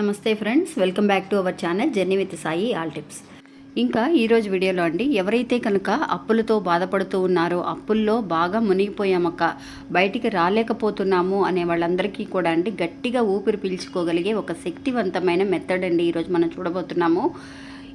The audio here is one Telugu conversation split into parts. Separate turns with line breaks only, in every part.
నమస్తే friends welcome back to our channel journey with Sai all tips. ఇంకా ఈరోజు వీడియోలో అండి ఎవరైతే కనుక అప్పులతో బాధపడుతూ ఉన్నారో అప్పుల్లో బాగా మునిగిపోయామక్క బయటికి రాలేకపోతున్నాము అనే వాళ్ళందరికీ కూడా అండి గట్టిగా ఊపిరి పీల్చుకోగలిగే ఒక శక్తివంతమైన మెథడ్ అండి ఈరోజు మనం చూడబోతున్నాము.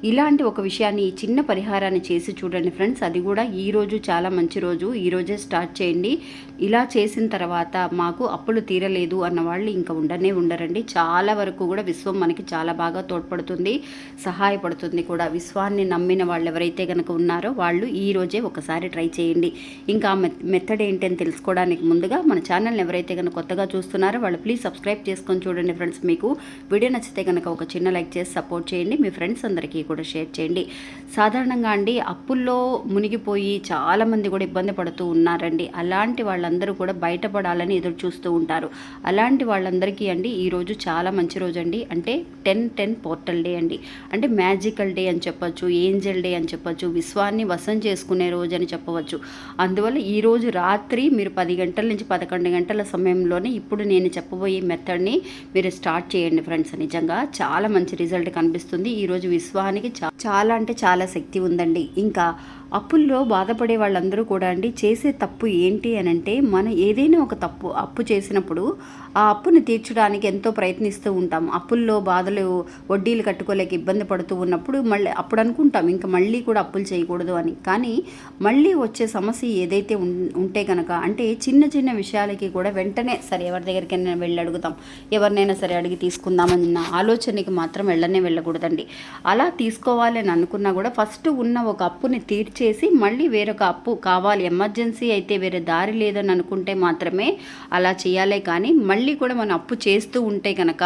ఇలాంటి ఒక విషయాన్ని ఈ చిన్న పరిహారాన్ని చేసి చూడండి ఫ్రెండ్స్. అది కూడా ఈ రోజు చాలా మంచి రోజు. ఈరోజే స్టార్ట్ చేయండి. ఇలా చేసిన తర్వాత మాకు అప్పులు తీరలేదు అన్న వాళ్ళు ఇంకా ఉండనే ఉండరండి. చాలా వరకు కూడా విశ్వం మనకి చాలా బాగా తోడ్పడుతుంది సహాయపడుతుంది కూడా. విశ్వాన్ని నమ్మిన వాళ్ళు ఎవరైతే కనుక ఉన్నారో వాళ్ళు ఈ రోజే ఒకసారి ట్రై చేయండి. ఇంకా మె- మెథడ్ ఏంటని తెలుసుకోవడానికి ముందుగా మన ఛానల్ని ఎవరైతే కనుక కొత్తగా చూస్తున్నారో వాళ్ళు ప్లీజ్ సబ్స్క్రైబ్ చేసుకొని చూడండి ఫ్రెండ్స్. మీకు వీడియో నచ్చితే కనుక ఒక చిన్న లైక్ చేసి సపోర్ట్ చేయండి. మీ ఫ్రెండ్స్ అందరికీ కూడా షేర్ చేయండి. సాధారణంగా అండి అప్పుల్లో మునిగిపోయి చాలామంది కూడా ఇబ్బంది పడుతూ ఉన్నారండి. అలాంటి వాళ్ళందరూ కూడా బయటపడాలని ఎదురు చూస్తూ ఉంటారు. అలాంటి వాళ్ళందరికీ అండి ఈరోజు చాలా మంచి రోజు అండి. అంటే టెన్ టెన్ పోర్టల్ డే అండి. అంటే మ్యాజికల్ డే అని చెప్పొచ్చు ఏంజల్ డే అని చెప్పొచ్చు విశ్వాన్ని వశం చేసుకునే రోజు అని చెప్పవచ్చు. అందువల్ల ఈ రోజు రాత్రి మీరు పది గంటల నుంచి పదకొండు గంటల సమయంలోనే ఇప్పుడు నేను చెప్పబోయే మెథడ్ని మీరు స్టార్ట్ చేయండి ఫ్రెండ్స్ నిజంగా చాలా మంచి రిజల్ట్ కనిపిస్తుంది. ఈరోజు విశ్వాన్ని చా- చాలా అంటే చాలా శక్తి ఉందండి. ఇంకా అప్పుల్లో బాధపడే వాళ్ళందరూ కూడా అండి చేసే తప్పు ఏంటి అని అంటే మనం ఏదైనా ఒక తప్పు అప్పు చేసినప్పుడు ఆ అప్పును తీర్చడానికి ఎంతో ప్రయత్నిస్తూ ఉంటాం. అప్పుల్లో బాధలు వడ్డీలు కట్టుకోలేక ఇబ్బంది పడుతూ ఉన్నప్పుడు మళ్ళీ అప్పుడు అనుకుంటాం ఇంకా మళ్ళీ కూడా అప్పులు చేయకూడదు అని. కానీ మళ్ళీ వచ్చే సమస్య ఏదైతే ఉం- ఉంటే కనుక అంటే చిన్న చిన్న విషయాలకి కూడా వెంటనే సరే ఎవరి దగ్గరికైనా వెళ్ళి అడుగుతాం. ఎవరినైనా సరే అడిగి తీసుకుందామన్న ఆలోచనకి మాత్రం వెళ్ళనే వెళ్ళకూడదండి. అలా తీసుకోవాలి అని అనుకున్నా కూడా ఫస్ట్ ఉన్న ఒక అప్పుని తీర్చేసి మళ్ళీ వేరొక అప్పు కావాలి. ఎమర్జెన్సీ అయితే వేరే దారి లేదని అనుకుంటే మాత్రమే అలా చేయాలి కానీ మళ్ళీ కూడా మనం అప్పు చేస్తూ ఉంటే కనుక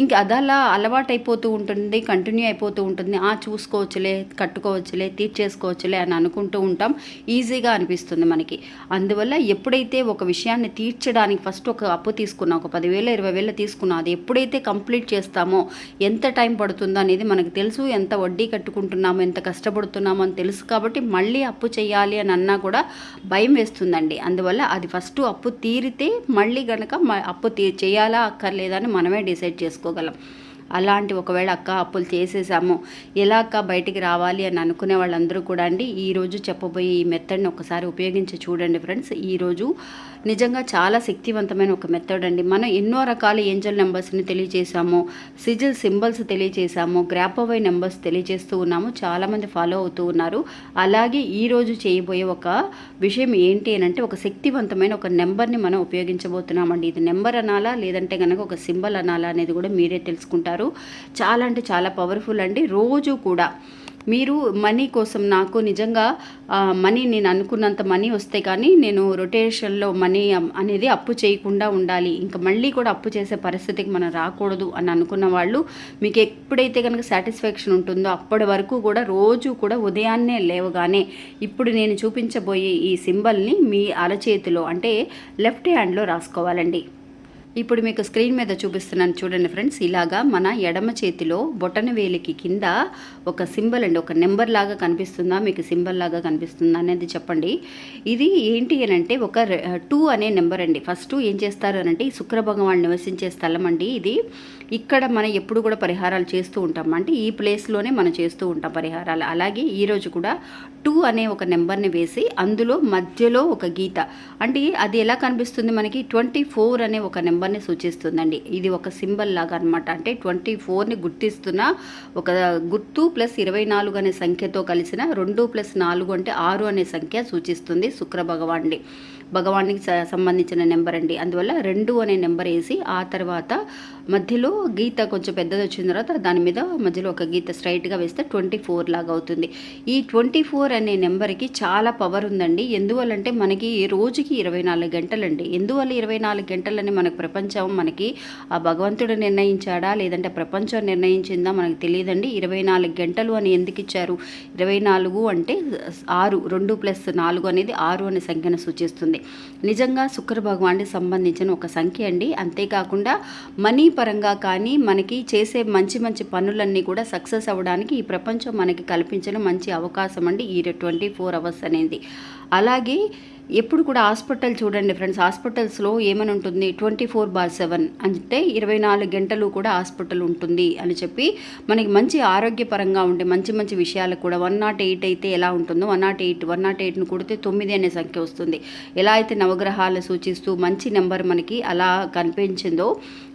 ఇంక అదలా అలవాటైపోతూ ఉంటుంది కంటిన్యూ అయిపోతూ ఉంటుంది. ఆ చూసుకోవచ్చులే కట్టుకోవచ్చులే తీర్చేసుకోవచ్చులే అని అనుకుంటూ ఉంటాం. ఈజీగా అనిపిస్తుంది మనకి. అందువల్ల ఎప్పుడైతే ఒక విషయాన్ని తీర్చడానికి ఫస్ట్ ఒక అప్పు తీసుకున్నా ఒక పదివేల ఇరవై వేలు తీసుకున్నా అది ఎప్పుడైతే కంప్లీట్ చేస్తామో ఎంత టైం పడుతుందో అనేది మనకు తెలుసు ఎంత వడ్డీ కట్టుకుంటున్నాము ఎంత కష్టపడుతున్నామో అని తెలుసు కాబట్టి మళ్ళీ అప్పు చేయాలి అని అన్నా కూడా భయం వేస్తుందండి. అందువల్ల అది ఫస్ట్ అప్పు తీరితే మళ్ళీ గనక మ- అప్పు తీ చేయాలా అక్కర్లేదా అని మనమే డిసైడ్ చేసుకోగలం. అలాంటి ఒకవేళ అక్క అప్పులు చేసేసాము ఎలా అక్క బయటికి రావాలి అని అనుకునే వాళ్ళందరూ కూడా అండి ఈరోజు చెప్పబోయే ఈ మెథడ్ని ఒకసారి ఉపయోగించి చూడండి ఫ్రెండ్స్. ఈరోజు నిజంగా చాలా శక్తివంతమైన ఒక మెథడ్ అండి. మనం ఎన్నో రకాల ఏంజల్ నెంబర్స్ని తెలియజేశాము సిజిల్ సింబల్స్ తెలియజేశాము గ్రాపవై నెంబర్స్ తెలియజేస్తూ ఉన్నాము చాలామంది ఫాలో అవుతూ ఉన్నారు. అలాగే ఈరోజు చేయబోయే ఒక విషయం ఏంటి అని అంటే ఒక శక్తివంతమైన ఒక నెంబర్ని మనం ఉపయోగించబోతున్నామండి. ఇది నెంబర్ అనాలా లేదంటే కనుక ఒక సింబల్ అనాలా అనేది కూడా మీరే తెలుసుకుంటారు. చాలా అంటే చాలా పవర్ఫుల్ అండి. రోజు కూడా మీరు మనీ కోసం నాకు నిజంగా మనీ నేను అనుకున్నంత మనీ వస్తే కానీ నేను రొటేషన్లో మనీ అనేది అప్పు చేయకుండా ఉండాలి. ఇంకా మళ్ళీ కూడా అప్పు చేసే పరిస్థితికి మనం రాకూడదు అని అనుకున్న వాళ్ళు మీకు ఎప్పుడైతే కనుక సాటిస్ఫాక్షన్ ఉంటుందో అప్పటి వరకు కూడా రోజు కూడా ఉదయాన్నే లేవగానే ఇప్పుడు నేను చూపించబోయే ఈ సింబల్ని మీ అరచేతిలో అంటే లెఫ్ట్ హ్యాండ్లో రాసుకోవాలండి. ఇప్పుడు మీకు స్క్రీన్ మీద చూపిస్తున్నాను చూడండి ఫ్రెండ్స్ ఇలాగా మన ఎడమ చేతిలో బొటన వేలికి కింద ఒక సింబల్ అండి ఒక నెంబర్ లాగా కనిపిస్తుందా మీకు సింబల్ లాగా కనిపిస్తుందా అనేది చెప్పండి. ఇది ఏంటి అని అంటే ఒక టూ అనే నెంబర్ అండి. ఫస్ట్ ఏం చేస్తారు అనంటే ఈ శుక్ర భగవాన్ నివసించే స్థలం అండి ఇది. ఇక్కడ మనం ఎప్పుడు కూడా పరిహారాలు చేస్తూ ఉంటాం. అంటే ఈ ప్లేస్లోనే మనం చేస్తూ ఉంటాం పరిహారాలు. అలాగే ఈరోజు కూడా టూ అనే ఒక నెంబర్ని వేసి అందులో మధ్యలో ఒక గీత. అంటే అది ఎలా కనిపిస్తుంది మనకి? ట్వంటీ ఫోర్ అనే ఒక నెంబర్ని సూచిస్తుందండి. ఇది ఒక సింబల్ లాగా అనమాట అంటే ట్వంటీ ఫోర్ని గుర్తిస్తున్న ఒక గుర్తు ప్లస్ ఇరవై నాలుగు అనే సంఖ్యతో కలిసిన రెండు ప్లస్ నాలుగు అంటే ఆరు అనే సంఖ్య సూచిస్తుంది శుక్ర భగవాన్ని భగవానికి సంబంధించిన నెంబర్ అండి. అందువల్ల రెండు అనే నెంబర్ వేసి ఆ తర్వాత మధ్యలో గీత కొంచెం పెద్దది వచ్చిన తర్వాత దాని మీద మధ్యలో ఒక గీత స్ట్రైట్గా వేస్తే ట్వంటీ ఫోర్ లాగా అవుతుంది. ఈ ట్వంటీ ఫోర్ అనే నెంబర్కి చాలా పవర్ ఉందండి. ఎందువల్లంటే మనకి రోజుకి ఇరవై నాలుగు గంటలండి. ఎందువల్ల ఇరవై నాలుగు గంటలని మనకు ప్రపంచం మనకి ఆ భగవంతుడు నిర్ణయించాడా లేదంటే ప్రపంచం నిర్ణయించిందా మనకు తెలియదండి. ఇరవై నాలుగు గంటలు అని ఎందుకు ఇచ్చారు? ఇరవై నాలుగు అంటే ఆరు రెండు ప్లస్ నాలుగు అనేది ఆరు అనే సంఖ్యను సూచిస్తుంది. నిజంగా శుక్ర భగవానికి సంబంధించిన ఒక సంఖ్య అండి. అంతేకాకుండా మనీ పరంగా కానీ మనకి చేసే మంచి మంచి పనులన్నీ కూడా సక్సెస్ అవ్వడానికి ఈ ప్రపంచం మనకి కల్పించిన మంచి అవకాశం అండి. ఈ ట్వంటీ ఫోర్ అవర్స్ అనేది. అలాగే ఎప్పుడు కూడా హాస్పిటల్ చూడండి ఫ్రెండ్స్ హాస్పిటల్స్లో ఏమని ఉంటుంది? ట్వంటీ ఫోర్ బార్ సెవెన్ అంటే ఇరవై నాలుగు గంటలు కూడా హాస్పిటల్ ఉంటుంది అని చెప్పి మనకి మంచి ఆరోగ్యపరంగా ఉండే మంచి మంచి విషయాలు కూడా వన్ నాట్ ఎయిట్ అయితే ఎలా ఉంటుందో one not eight one not ఎయిట్ను కొడితే తొమ్మిది అనే సంఖ్య వస్తుంది. ఎలా అయితే నవగ్రహాలు సూచిస్తూ మంచి నెంబర్ మనకి అలా కనిపించిందో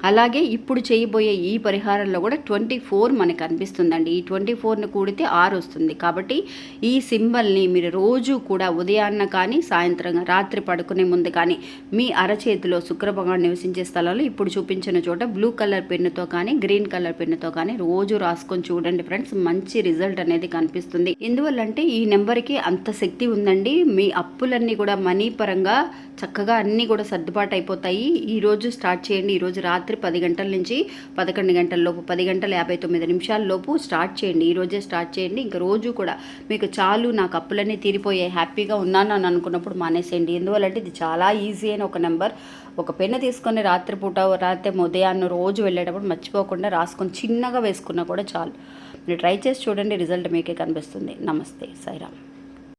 అలాగే ఇప్పుడు చేయబోయే ఈ పరిహారంలో కూడా ట్వంటీ ఫోర్ మనకు అనిపిస్తుందండి. ఈ ట్వంటీ ఫోర్ను కూడితే ఆరు వస్తుంది. కాబట్టి ఈ సింబల్ని మీరు రోజు కూడా ఉదయాన్న కానీ సాయంత్రం రాత్రి పడుకునే ముందు కానీ మీ అరచేతిలో శుక్రభగవాన్ నివసించే స్థలాలు ఇప్పుడు చూపించిన చోట బ్లూ కలర్ పెన్నుతో కానీ గ్రీన్ కలర్ పెన్నుతో కానీ రోజు రాసుకొని చూడండి ఫ్రెండ్స్. మంచి రిజల్ట్ అనేది కనిపిస్తుంది. ఎందువల్లంటే ఈ నెంబర్కి అంత శక్తి ఉందండి. మీ అప్పులన్నీ కూడా మనీ పరంగా చక్కగా అన్నీ కూడా సర్దుబాటు అయిపోతాయి. ఈ రోజు స్టార్ట్ చేయండి. ఈరోజు రాత్రి రాత్రి పది గంటల నుంచి పదకొండు గంటల లోపు పది గంటల యాభై తొమ్మిది నిమిషాల లోపు స్టార్ట్ చేయండి. ఈరోజే స్టార్ట్ చేయండి. ఇంకా రోజు కూడా మీకు చాలు నాకు అప్పులన్నీ తీరిపోయాయి హ్యాపీగా ఉన్నాను అని అనుకున్నప్పుడు మానేసేయండి. ఎందువల్లంటే ఇది చాలా ఈజీ అయిన ఒక నెంబర్. ఒక పెన్ను తీసుకొని రాత్రిపూట రాత్రి ఉదయాన్న రోజు వెళ్ళేటప్పుడు మర్చిపోకుండా రాసుకొని చిన్నగా వేసుకున్నా కూడా చాలు. మీరు ట్రై చేసి చూడండి రిజల్ట్ మీకే కనిపిస్తుంది. నమస్తే సాయిరామ్.